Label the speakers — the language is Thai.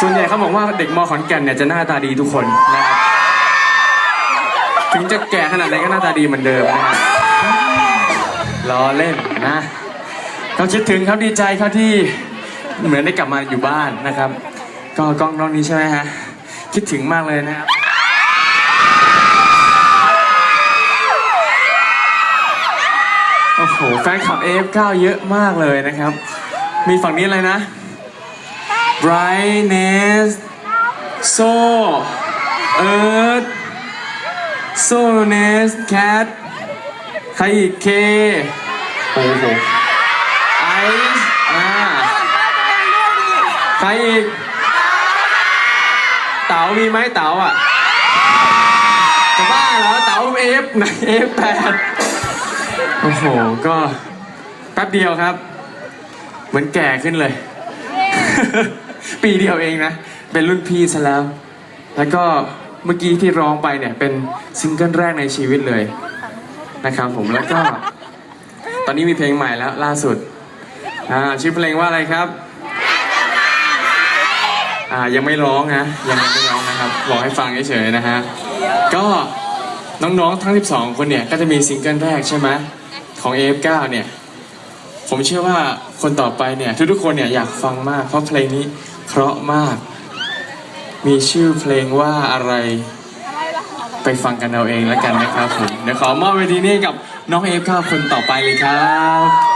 Speaker 1: ส่วนใหญ่เขาบอกว่าเด็กมอขอนแก่นเนี่ยจะหน้าตาดีทุกคนนะครับถึงจะแก่ขนาดไหนก็หน้าตาดีเหมือนเดิมนะครับล้อเล่นนะเขาคิดถึงครับดีใจเขาที่เหมือนได้กลับมาอยู่บ้านนะครับ ก็กล้องน้องนี้ใช่ไหมฮะคิดถึงมากเลยนะครับโอ้โหแฟนคลับ AF9 เยอะมากเลยนะครับ มีฝั่งนี้อะไรนะ Brightness โซเอิร์ธโซเนสแคทใครอีกเคโอ้โหไอซ์อ่าใครอีก เต๋ามีไหมเต๋าอะ จะบ้าเหรอเต๋าเอฟไหนเอฟแปดโอ้โห ก็แป๊บเดียวครับ เหมือนแก่ขึ้นเลย ปีเดียวเองนะ เป็นรุ่นพี่ซะแล้ว แล้วก็เมื่อกี้ที่ร้องไปเนี่ยเป็นซิงเกิลแรกในชีวิตเลยนะครับผมแล้วก็ ตอนนี้มีเพลงใหม่แล้วล่าสุดอ่าชื่อเพลงว่าอะไรครับอ่ายังไม่ร้องนะยังไม่ร้องนะครับบอกให้ฟังเฉยๆนะฮะก็น้องๆทั้ง 12 คนเนี่ยก็จะมีซิงเกิลแรกใช่ไหมของ AF9 เนี่ยผมเชื่อว่าคนต่อไปเนี่ยทุกๆคนเนี่ยอยากฟังมากเพราะเพลงนี้ เพราะมาก มีชื่อเพลงว่าอะไร ไปฟังกันเอาเองแล้วกันนะครับผม เดี๋ยวขอมอบเวทีนี้กับน้องเอฟข้าคนต่อไปเลยครับ